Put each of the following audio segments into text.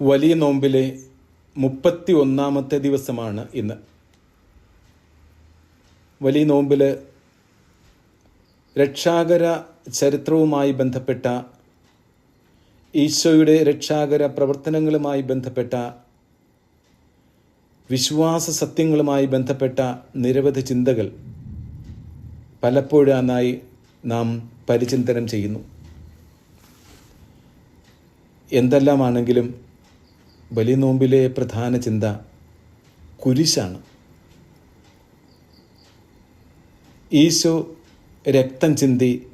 വലിയ നോമ്പിലെ മുപ്പത്തി ഒന്നാമത്തെ ദിവസമാണ് ഇന്ന്. വലിയ നോമ്പിൽ രക്ഷാകര ചരിത്രവുമായി ബന്ധപ്പെട്ട ഈശോയുടെ രക്ഷാകര പ്രവർത്തനങ്ങളുമായി ബന്ധപ്പെട്ട വിശ്വാസ സത്യങ്ങളുമായി ബന്ധപ്പെട്ട നിരവധി ചിന്തകൾ പലപ്പോഴായി നാം പരിചിന്തനം ചെയ്യുന്നു. എന്തെല്ലാമാണെങ്കിലും വലിയ നോമ്പിലെ പ്രധാന ചിന്ത കുരിശാണ്. ഈശോ രക്തം ചിന്തി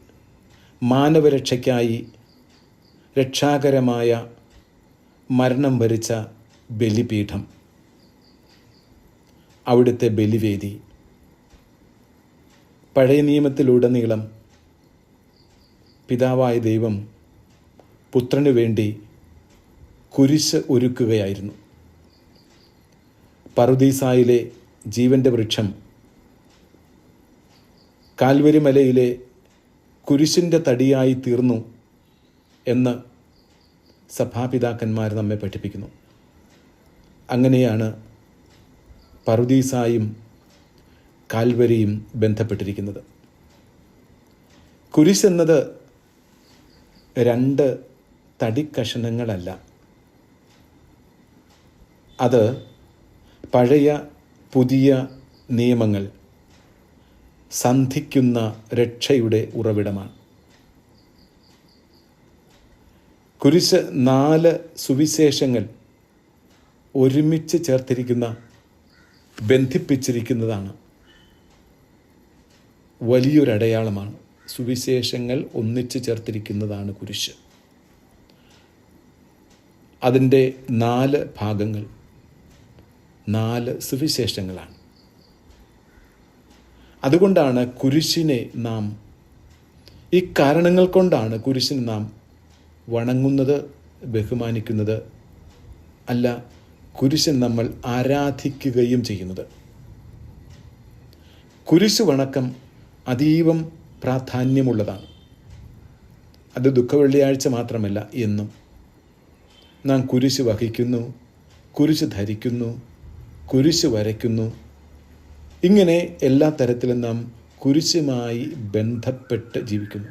മാനവരക്ഷയ്ക്കായി രക്ഷാകരമായ മരണം വരിച്ച ബലിപീഠം. അവിടുത്തെ ബലിവേദി. പഴയ നിയമത്തിലുടനീളം പിതാവായ ദൈവം പുത്രനു വേണ്ടി കുരിശ് ഒരുക്കുകയായിരുന്നു. പറുദീസായിലെ ജീവന്റെ വൃക്ഷം കാൽവരിമലയിലെ കുരിശിന്റെ തടിയായി തീർന്നു എന്ന് സഭാപിതാക്കന്മാർ നമ്മെ പഠിപ്പിക്കുന്നു. അങ്ങനെയാണ് പറുദീസായും കാൽവരിയും ബന്ധപ്പെട്ടിരിക്കുന്നത്. കുരിശ് എന്നത് രണ്ട് തടിക്കഷണങ്ങളല്ല. അത് പഴയ പുതിയ നിയമങ്ങൾ സന്ധിക്കുന്ന രക്ഷയുടെ ഉറവിടമാണ്. കുരിശ് നാല് സുവിശേഷങ്ങൾ ഒരുമിച്ച് ചേർത്തിരിക്കുന്ന ബന്ധിപ്പിച്ചിരിക്കുന്നതാണ്. വലിയൊരടയാളമാണ്. സുവിശേഷങ്ങൾ ഒന്നിച്ച് ചേർത്തിരിക്കുന്നതാണ് കുരിശ്. അതിന്റെ നാല് ഭാഗങ്ങൾ. നാല് സുവിശേഷങ്ങളാണ്. അതുകൊണ്ടാണ് കുരിശിനെ നാം ഈ കാരണങ്ങൾ കൊണ്ടാണ് കുരിശിനെ നാം വണങ്ങുന്നത് ബഹുമാനിക്കുന്നത്. അല്ല കുരിശൻ നമ്മൾ ആരാധിക്കുകയും ചെയ്യുന്നത്. കുരിശ് വണക്കം അതീവം പ്രാധാന്യമുള്ളതാണ്. അത് ദുഃഖവെള്ളിയാഴ്ച മാത്രമല്ല എന്നും. നാം കുരിശ് വഹിക്കുന്നു കുരിശ് ധരിക്കുന്നു കുരിശ് വരയ്ക്കുന്നു. ഇങ്ങനെ എല്ലാ തരത്തിലും നാം കുരിശുമായി ബന്ധപ്പെട്ട് ജീവിക്കുന്നു.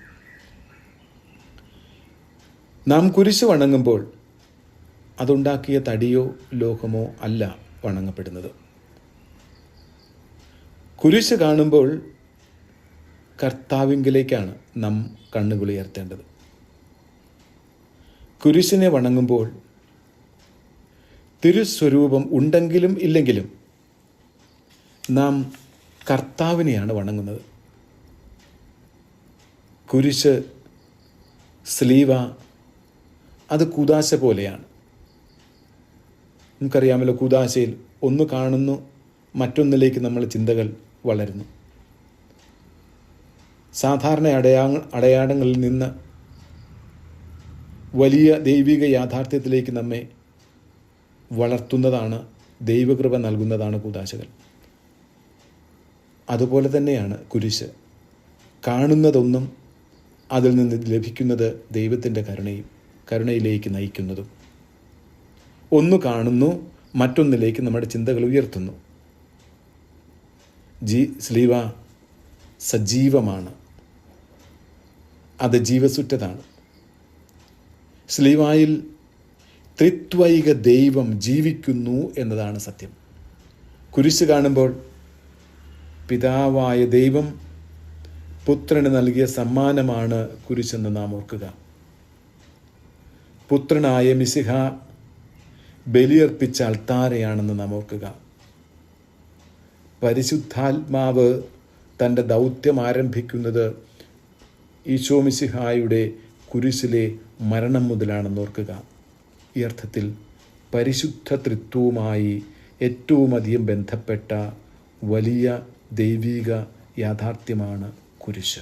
നാം കുരിശ് വണങ്ങുമ്പോൾ അതുണ്ടാക്കിയ തടിയോ ലോഹമോ അല്ല വണങ്ങപ്പെടുന്നത്. കുരിശ് കാണുമ്പോൾ കർത്താവിങ്കിലേക്കാണ് നാം കണ്ണുകൾ ഉയർത്തേണ്ടത്. കുരിശിനെ വണങ്ങുമ്പോൾ തിരുസ്വരൂപം ഉണ്ടെങ്കിലും ഇല്ലെങ്കിലും നാം കർത്താവിനെയാണ് വണങ്ങുന്നത്. കുരിശ് സ്ലീവ അത് കുദാശ പോലെയാണ്. നമുക്കറിയാമല്ലോ കുദാശയിൽ ഒന്ന് കാണുന്നു മറ്റൊന്നിലേക്ക് നമ്മൾ ചിന്തകൾ വളരുന്നു. സാധാരണ അടയാ അടയാളങ്ങളിൽ നിന്ന് വലിയ ദൈവിക യാഥാർത്ഥ്യത്തിലേക്ക് നമ്മെ വളർത്തുന്നതാണ് ദൈവകൃപ നൽകുന്നതാണ് കൂതാശകൾ. അതുപോലെ തന്നെയാണ് കുരിശ്. കാണുന്നതൊന്നും അതിൽ നിന്ന് ലഭിക്കുന്നത് ദൈവത്തിന്റെ കരുണയും കരുണയിലേക്ക് നയിക്കുന്നതും. ഒന്ന് കാണുന്നു മറ്റൊന്നിലേക്ക് നമ്മുടെ ചിന്തകൾ ഉയർത്തുന്നു. ജി സ്ലീവ സജീവമാണ്. അത് ജീവസുറ്റതാണ്. സ്ലീവായിൽ ത്രിത്വൈക ദൈവം ജീവിക്കുന്നു എന്നതാണ് സത്യം. കുരിശ് കാണുമ്പോൾ പിതാവായ ദൈവം പുത്രന് നൽകിയ സമ്മാനമാണ് കുരിശെന്ന് നാം ഓർക്കുക. പുത്രനായ മിസിഹ ബലിയർപ്പിച്ച അൾത്താരയാണെന്ന് നാം ഓർക്കുക. പരിശുദ്ധാത്മാവ് തന്റെ ദൗത്യം ആരംഭിക്കുന്നത് ഈശോ മിസിഹായുടെ കുരിശിലെ മരണം മുതലാണെന്ന് ഓർക്കുക. ഈ അർത്ഥത്തിൽ പരിശുദ്ധ തൃത്വവുമായി ഏറ്റവുമധികം ബന്ധപ്പെട്ട വലിയ ദൈവിക യാഥാർത്ഥ്യമാണ് കുരിശ്.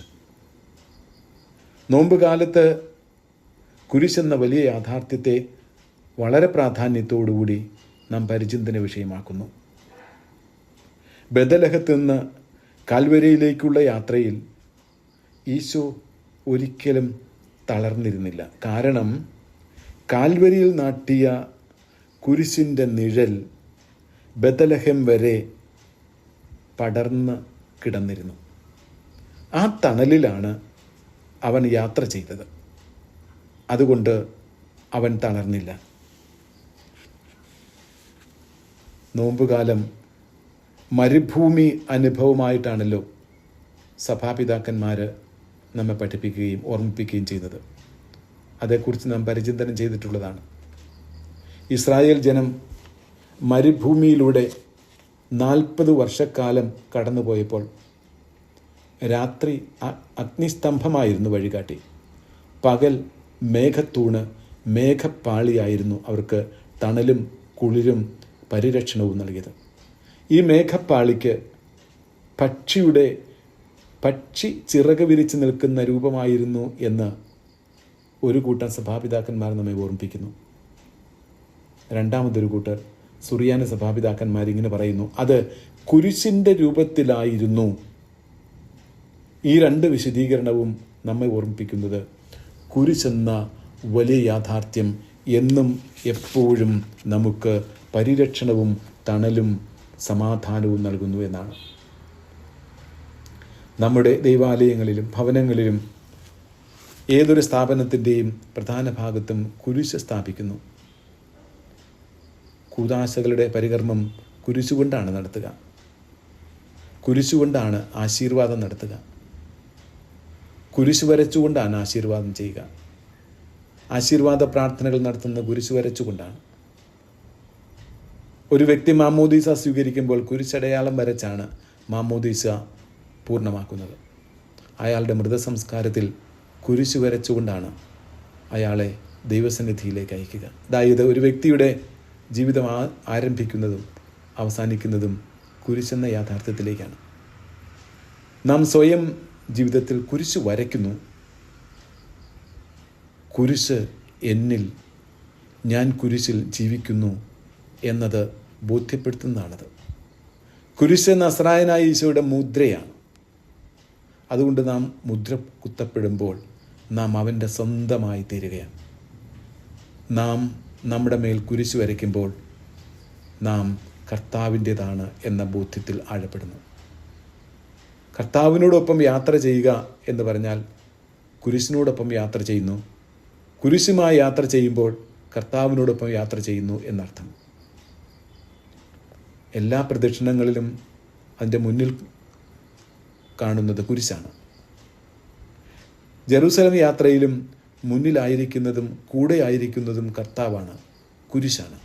നോമ്പ് കാലത്ത് കുരിശെന്ന വലിയ യാഥാർത്ഥ്യത്തെ വളരെ പ്രാധാന്യത്തോടുകൂടി നാം പരിചിന്തന വിഷയമാക്കുന്നു. ബദലഹത്ത് നിന്ന് കാൽവരയിലേക്കുള്ള യാത്രയിൽ ഈശോ ഒരിക്കലും തളർന്നിരുന്നില്ല. കാരണം കാൽവരിയിൽ നാട്ടിയ കുരിശിന്റെ നിഴൽ ബദലഹം വരെ പടർന്ന് കിടന്നിരുന്നു. ആ തണലിലാണ് അവൻ യാത്ര ചെയ്തത്. അതുകൊണ്ട് അവൻ തളർന്നില്ല. നോമ്പുകാലം മരുഭൂമി അനുഭവമായിട്ടാണല്ലോ സഭാപിതാക്കന്മാർ നമ്മെ പഠിപ്പിക്കുകയും ഓർമ്മിപ്പിക്കുകയും ചെയ്തത് അതേക്കുറിച്ച് നാം പരിചിന്തനം ചെയ്തിട്ടുള്ളതാണ്. ഇസ്രായേൽ ജനം മരുഭൂമിയിലൂടെ നാൽപ്പത് വർഷക്കാലം കടന്നുപോയപ്പോൾ രാത്രി അഗ്നിസ്തംഭമായിരുന്നു വഴികാട്ടി. പകൽ മേഘത്തൂണ് മേഘപ്പാളിയായിരുന്നു അവർക്ക് തണലും കുളിരും പരിരക്ഷണവും നൽകിയത്. ഈ മേഘപ്പാളിക്ക് പക്ഷിയുടെ പക്ഷി ചിറക് വിരിച്ച് നിൽക്കുന്ന രൂപമായിരുന്നു എന്ന് ഒരു കൂട്ടം സഭാപിതാക്കന്മാർ നമ്മെ ഓർമ്മിപ്പിക്കുന്നു. രണ്ടാമതൊരു കൂട്ടർ സുറിയാന സഭാപിതാക്കന്മാർ ഇങ്ങനെ പറയുന്നു അത് കുരിശിന്റെ രൂപത്തിലായിരുന്നു. ഈ രണ്ട് വിശദീകരണവും നമ്മെ ഓർമ്മിപ്പിക്കുന്നത് കുരിശെന്ന വലിയ യാഥാർത്ഥ്യം എന്നും എപ്പോഴും നമുക്ക് പരിരക്ഷണവും തണലും സമാധാനവും നൽകുന്നു എന്നാണ്. നമ്മുടെ ദൈവാലയങ്ങളിലും ഭവനങ്ങളിലും ഏതൊരു സ്ഥാപനത്തിന്റെയും പ്രധാന ഭാഗത്തും കുരിശ് സ്ഥാപിക്കുന്നു. കൂതാശകളുടെ പരികർമ്മം കുരിശുകൊണ്ടാണ് നടത്തുക. കുരിശുകൊണ്ടാണ് ആശീർവാദം നടത്തുക. കുരിശു വരച്ചുകൊണ്ടാണ് ആശീർവാദം ചെയ്യുക. ആശീർവാദ പ്രാർത്ഥനകൾ നടത്തുന്ന കുരിശു വരച്ചുകൊണ്ടാണ്. ഒരു വ്യക്തി മാമോദീസ സ്വീകരിക്കുമ്പോൾ കുരിശടയാളം വരച്ചാണ് മാമോദീസ പൂർണമാക്കുന്നത്. അയാളുടെ മൃതസംസ്കാരത്തിൽ കുരിശ് വരച്ചുകൊണ്ടാണ് അയാളെ ദൈവസന്നിധിയിലേക്ക് അയക്കുക. അതായത് ഒരു വ്യക്തിയുടെ ജീവിതം ആരംഭിക്കുന്നതും അവസാനിക്കുന്നതും കുരിശെന്ന യാഥാർത്ഥ്യത്തിലേക്കാണ്. നാം സ്വയം ജീവിതത്തിൽ കുരിശ് വരയ്ക്കുന്നു. കുരിശ് എന്നിൽ ഞാൻ കുരിശിൽ ജീവിക്കുന്നു എന്നത് ബോധ്യപ്പെടുത്തുന്നതാണത്. കുരിശ് നസ്രായനായ ഈശോയുടെ മുദ്രയാണ്. അതുകൊണ്ട് നാം മുദ്ര കുത്തപ്പെടുമ്പോൾ നാം അവന്റെ സ്വന്തമായി തീരുകയാണ്. നാം നമ്മുടെ മേൽ കുരിശ് വരയ്ക്കുമ്പോൾ നാം കർത്താവിന്റേതാണ് എന്ന ബോധ്യത്തിൽ ആഴപ്പെടുന്നു. കർത്താവിനോടൊപ്പം യാത്ര ചെയ്യുക എന്ന് പറഞ്ഞാൽ കുരിശിനോടൊപ്പം യാത്ര ചെയ്യുന്നു. കുരിശുമായി യാത്ര ചെയ്യുമ്പോൾ കർത്താവിനോടൊപ്പം യാത്ര ചെയ്യുന്നു എന്നർത്ഥം. എല്ലാ പ്രദക്ഷിണങ്ങളിലും അതിന്റെ മുന്നിൽ കാണുന്നത് കുരിശാണ്. ജെറൂസലം യാത്രയിലും മുന്നിലായിരിക്കുന്നതും കൂടെയായിരിക്കുന്നതും കർത്താവാണ് കുരിശാണ്.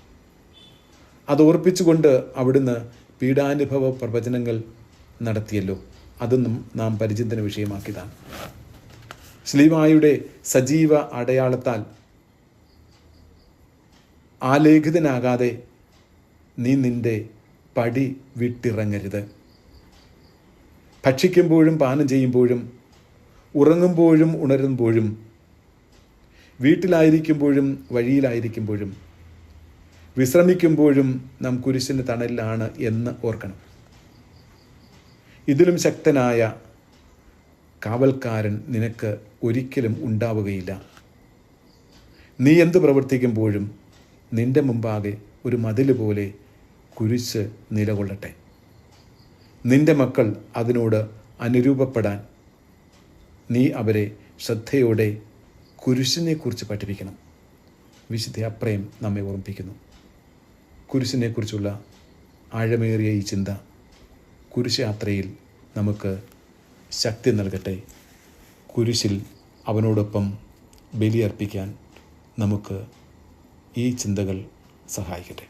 അത് ഓർപ്പിച്ചുകൊണ്ട് അവിടുന്ന് പീഡാനുഭവ പ്രവചനങ്ങൾ നടത്തിയല്ലോ. അതൊന്നും നാം പരിചിന്തന വിഷയമാക്കിയതാണ്. ശ്ലീമായുടെ സജീവ അടയാളത്താൽ ആലേഖിതനാകാതെ നീ നിന്റെ പടി വിട്ടിറങ്ങരുത്. ഭക്ഷിക്കുമ്പോഴും പാനം ചെയ്യുമ്പോഴും ഉറങ്ങുമ്പോഴും ഉണരുമ്പോഴും വീട്ടിലായിരിക്കുമ്പോഴും വഴിയിലായിരിക്കുമ്പോഴും വിശ്രമിക്കുമ്പോഴും നാം കുരിശിന് തണലിലാണ് എന്ന് ഓർക്കണം. ഇതിലും ശക്തനായ കാവൽക്കാരൻ നിനക്ക് ഒരിക്കലും ഉണ്ടാവുകയില്ല. നീ എന്ത് പ്രവർത്തിക്കുമ്പോഴും നിന്റെ മുമ്പാകെ ഒരു മതിൽ പോലെ കുരിശ് നിലകൊള്ളട്ടെ. നിന്റെ മക്കൾ അതിനോട് അനുരൂപപ്പെടാൻ നീ അവരെ ശ്രദ്ധയോടെ കുരിശിനെക്കുറിച്ച് പഠിപ്പിക്കണം. വിശുദ്ധ അപ്രയം നമ്മെ ഓർമ്മിപ്പിക്കുന്നു. കുരിശിനെക്കുറിച്ചുള്ള ആഴമേറിയ ഈ ചിന്ത കുരിശയാത്രയിൽ നമുക്ക് ശക്തി നൽകട്ടെ. കുരിശിൽ അവനോടൊപ്പം ബലിയർപ്പിക്കാൻ നമുക്ക് ഈ ചിന്തകൾ സഹായിക്കട്ടെ.